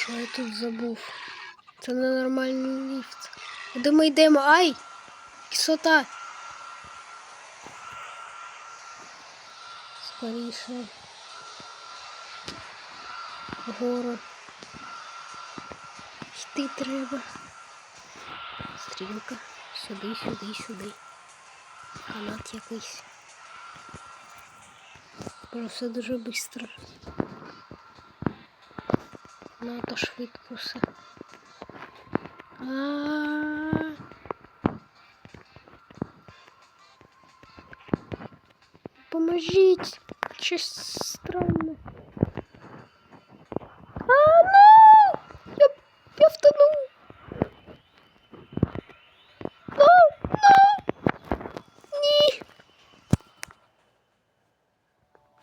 Що я тут забув? Це ненормальний ліфт. Куди ми йдемо? Ай! Кислота! Скоріше. Вгору. Йти треба. Стрілка. Сюди, сюди, сюди. Канат якийсь. Все дуже швидко. Надто швидко все. А-а-а. Поможіть! Щось странне. А, ну! Я, я втонув! Ну, ну! Ні!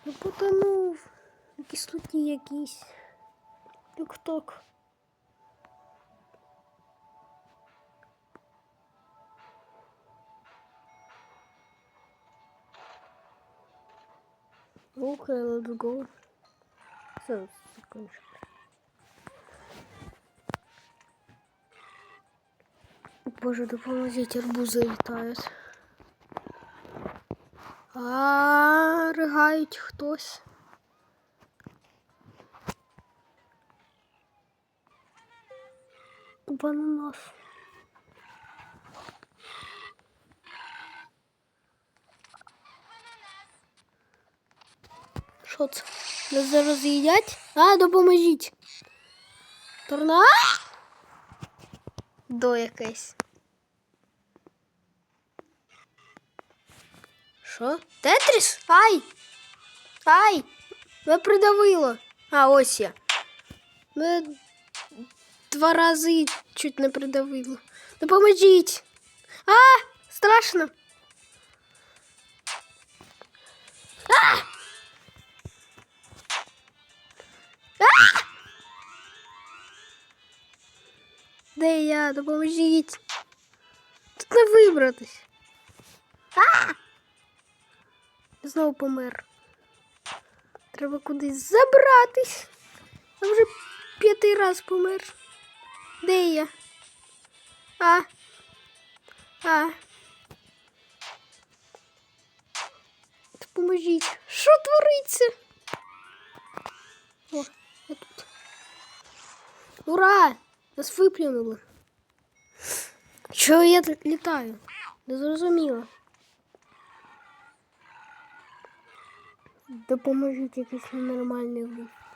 Я потонув. У кислоті якісь. Тук-тук. Okay, let's go. Все, закончили. Боже, да помогите, арбузы летают. А, рыгает кто-то? Бананас. Що це? Нас зараз їдять? А, допоможіть. Торна. До якесь. Що? Тетріс? Ай! Ай! Me придавило. А, ось я. Мене два рази чуть не придавило. Допоможіть. А! Страшно. А! А! Де я? Допоможіть. Тут не вибратись. А! Знову помер. Треба кудись забратись. Я вже п'ятий раз помер. Де я? А. А. Допоможіть. Що твориться? О, я тут. Ура! Нас виплюнули. Чого я тут літаю? Не зрозуміло. Допоможіть якийсь ненормальний лифт.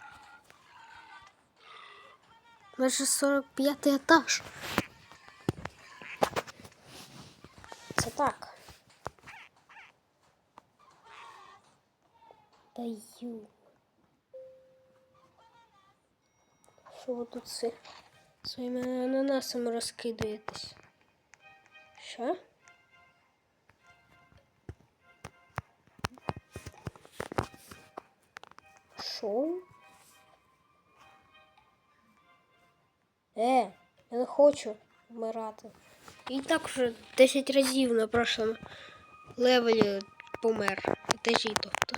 Наше 45 етаж. Це так. Даю. Що ви тут це своїми ананасами розкидаєтесь? Що? Що? Е, я не хочу вмирати. І так вже 10 разів на прошлому левелі помер. Етажі, тобто.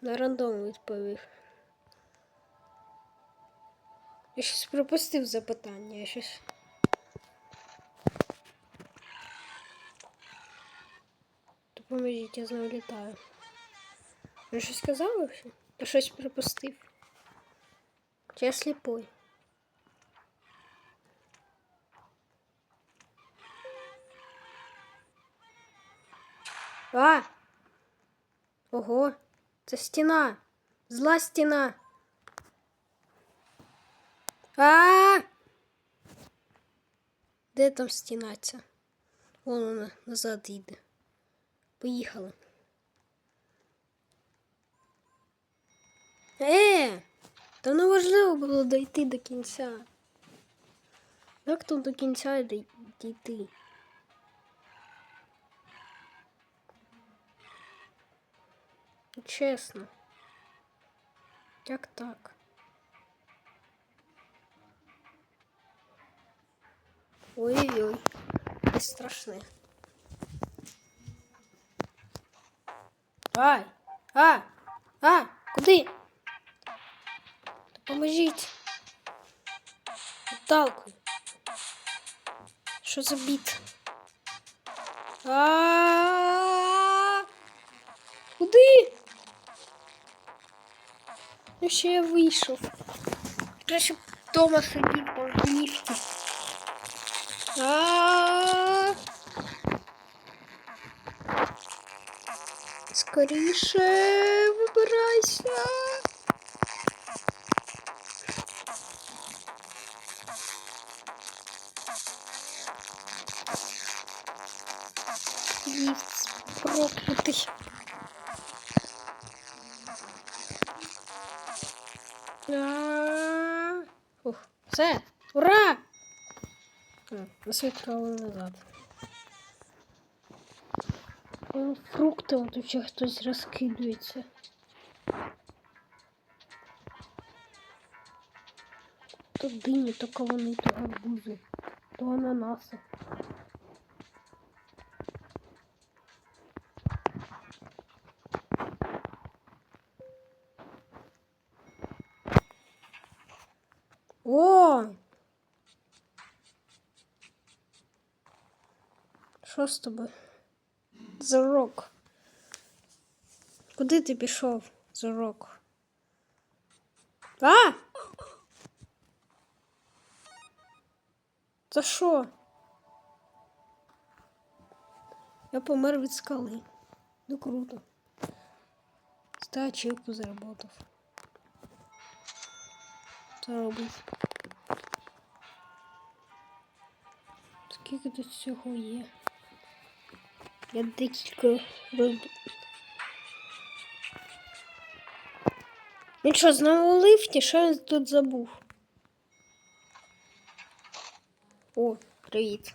На рандом відповів. Я щось пропустив запитання, я щось. Допоможіть, я знову літаю. Я щось сказав вообще? Щось пропустив. Чи я сліпой? А! Ого! Це стіна! Зла стіна! А! Де там стіна ця? Вон вона назад йде. Поїхали. Е! Та не важливо було дойти до кінця. Як тут до кінця дійти? Чесно. Як так? Ой-ой-ой. Це страшне. Ай! А! А! Куди? Допоможіть. Отталкуй. Що за біт? А! Куди? Ну ще я вийшов. Краще б вдома сидів там в ліфті. А! Скоріше вибирайся. Ліфт проклятий. Ух, все, ура! Нас відправили назад. Фрукти от тут ще хтось розкидується. То дині, то кавуни, то гарбузи, то ананаси. Що з тобою? Зорок. Куди ти пішов, Зорок? А! Це що? Я помер від скали. Ну круто. Ста ачівку заработав. Робить. Скільки тут всього є? Я декілька роб... Він що, знову у лифті? Що він тут забув? О, привіт.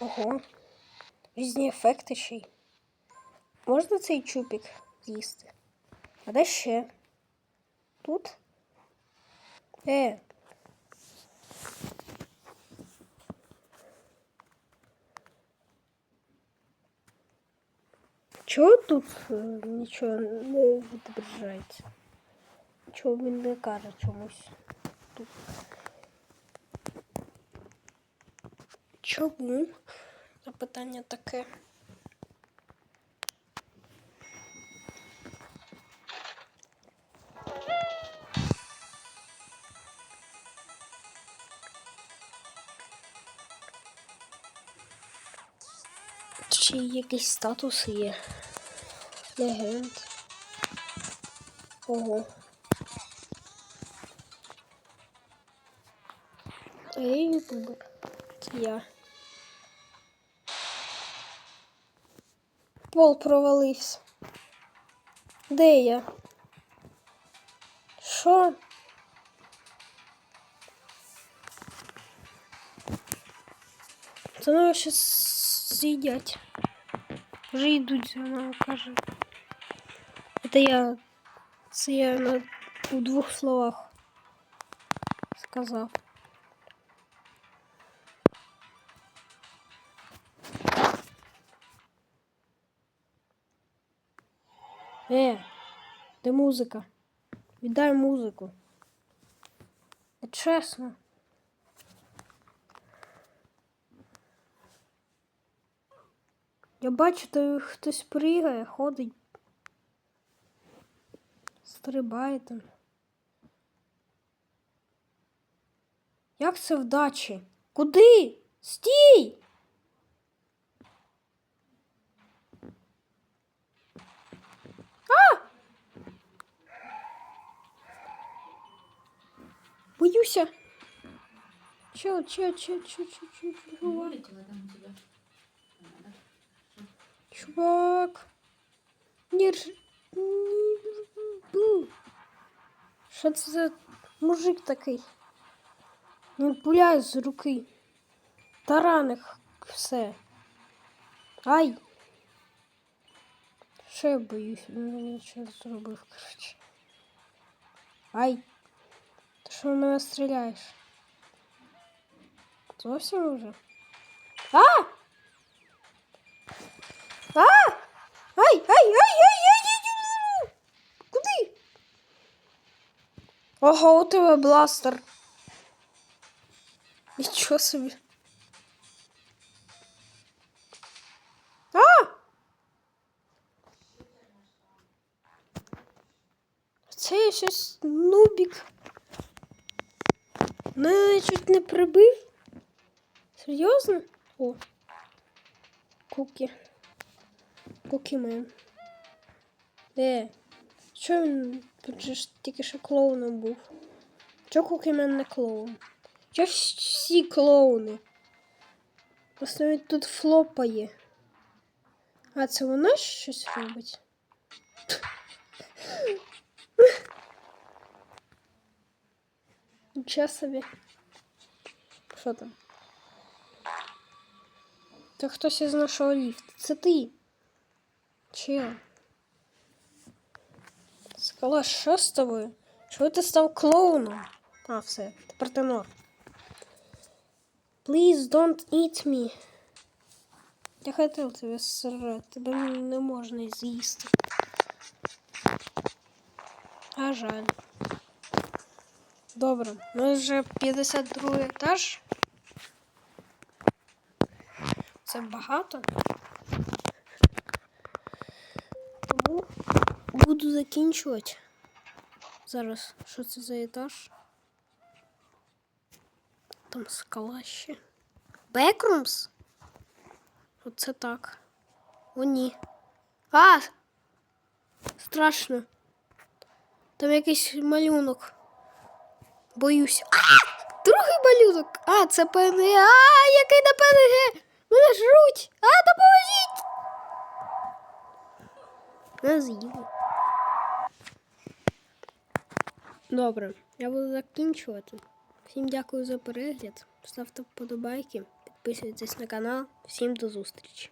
Ого. Різні ефекти ще й. Можна цей чупік з'їсти? А де ще? Тут? Е. Чого тут е, нічого не відображається? Чого він не каже чомусь? Тут. Чому? Запитання таке. Чи якийсь статус є? Легенд. Ого. Я. Це я. Пол провалився. Де я? Що? Це мене щас з'їдять. Вже йдуть за каже. Це я. Це я на у двох словах сказав. Е, де музика? Віддай музику. Чесно. Я бачу, то хтось пригає, ходить. Стрибає там. Як це вдачі? Куди? Стій! Боюся. Чо, чо, чо, Вылетела там у тебя. Чувак. Держи. Бу. Що це за мужик такий? Він пуляє з руки. Тараних все. Ай. Що я боюсь? Він мені щось зробив, коротше. Ай. Що в мене стріляєш? Зовсім уже? А! А! Ай, ай, ай, ай, ай, ай, Куди? Ого, у тебе бластер. Нічого собі. А! Це я щось нубік. Мене чуть не прибив. Серйозно? О. Куки. Кукімен. Е. Що він тут же ж тільки що клоуном був? Чого Кукімен не клоун? Чого всі клоуни? Просто він тут флопає. А це вона щось робить? Нічого собі. Що там? Це хтось із нашого ліфту. Це ти. Чел. Скала, що з тобою? Чого ти став клоуном? А, все, тепер ти норм. Please don't eat me. Я хотів тебе срати, тебе не можна з'їсти. А жаль. Добре, ми вже 52 етаж. Це багато. Тому буду закінчувати. Зараз, що це за етаж? Там скала ще. Бекрумс? Оце так. О, ні. А! Страшно. Там якийсь малюнок. Боюсь. А! Другий малюнок! А, це ПНГ. А, який на ПНГ! Мене жруть! А, допоможіть! Нас з'їли. Добре, я буду закінчувати. Всім дякую за перегляд. Ставте вподобайки, підписуйтесь на канал. Всім до зустрічі!